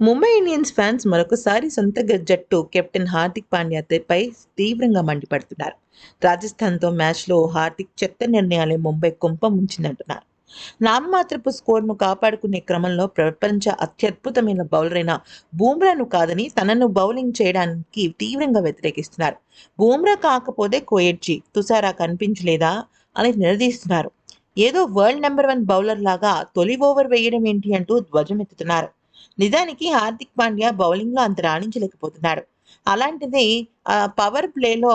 Mumbai Indians fans మరొకసారి సొంత జట్టు కెప్టెన్ హార్దిక్ పాండ్యాపై తీవ్రంగా మండిపడుతున్నారు. రాజస్థాన్తో మ్యాచ్లో హార్దిక్ చెత్త నిర్ణయాలే ముంబై కుంప ముంచిందంటున్నారు. నామమాత్రపు స్కోర్ను కాపాడుకునే క్రమంలో ప్రపంచ అత్యద్భుతమైన బౌలర్ అయిన బూమ్రాను కాదని తనను బౌలింగ్ చేయడానికి తీవ్రంగా వ్యతిరేకిస్తున్నారు. బూమ్రా కాకపోతే కోయెడ్జీ తుసారా కనిపించలేదా అని నిలదీస్తున్నారు. ఏదో వరల్డ్ నెంబర్ వన్ బౌలర్ లాగా తొలి ఓవర్ వేయడం ఏంటి అంటూ ధ్వజమెత్తుతున్నారు. నిజానికి హార్దిక్ పాండ్యా బౌలింగ్లో అంత రాణించలేకపోతున్నాడు. అలాంటిది ఆ, పవర్ ప్లేలో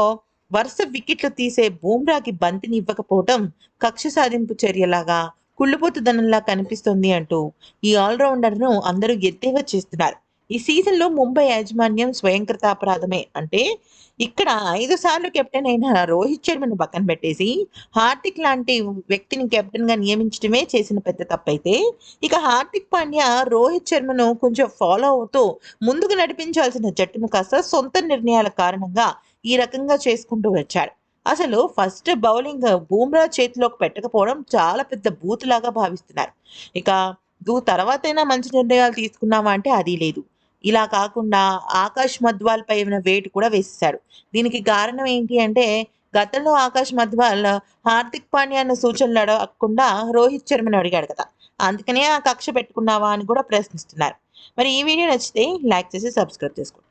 వరుస వికెట్లు తీసే బూమ్రాకి బంతిని ఇవ్వకపోవటం కక్ష సాధింపు చర్యలాగా కుళ్ళుపోతుదనంలా కనిపిస్తోంది అంటూ ఈ ఆల్రౌండర్ను అందరూ ఎద్దేవా చేస్తున్నారు. ఈ సీజన్లో ముంబై యాజమాన్యం స్వయంకృతాపరాధమే అంటే ఇక్కడ ఐదు సార్లు కెప్టెన్ అయిన రోహిత్ శర్మను పక్కన పెట్టేసి హార్దిక్ లాంటి వ్యక్తిని కెప్టెన్గా నియమించడమే చేసిన పెద్ద తప్పైతే ఇక హార్దిక్ పాండ్యా రోహిత్ శర్మను కొంచెం ఫాలో అవుతూ ముందుకు నడిపించాల్సిన జట్టును కాస్త సొంత నిర్ణయాల కారణంగా ఈ రకంగా చేసుకుంటూ వచ్చాడు. అసలు ఫస్ట్ బౌలింగ్ బూమ్రా చేతిలోకి పెట్టకపోవడం చాలా పెద్ద బూతులాగా భావిస్తున్నారు. ఇక నువ్వు తర్వాతైనా మంచి నిర్ణయాలు తీసుకున్నావా అంటే అది లేదు. ఇలా కాకుండా ఆకాష్ మధ్వాల్ పై ఉన్న వేటు కూడా వేసేశాడు దీనికి కారణం ఏంటి అంటే గతంలో ఆకాష్ మధ్వాల్ హార్దిక్ పాండ్యా అన్న సూచనలు అడగకుండా రోహిత్ శర్మను అడిగాడు కదా. అందుకనే ఆ కక్ష పెట్టుకున్నావా అని కూడా ప్రశ్నిస్తున్నారు. మరి ఈ వీడియో నచ్చితే లైక్ చేసి సబ్స్క్రైబ్ చేసుకోండి.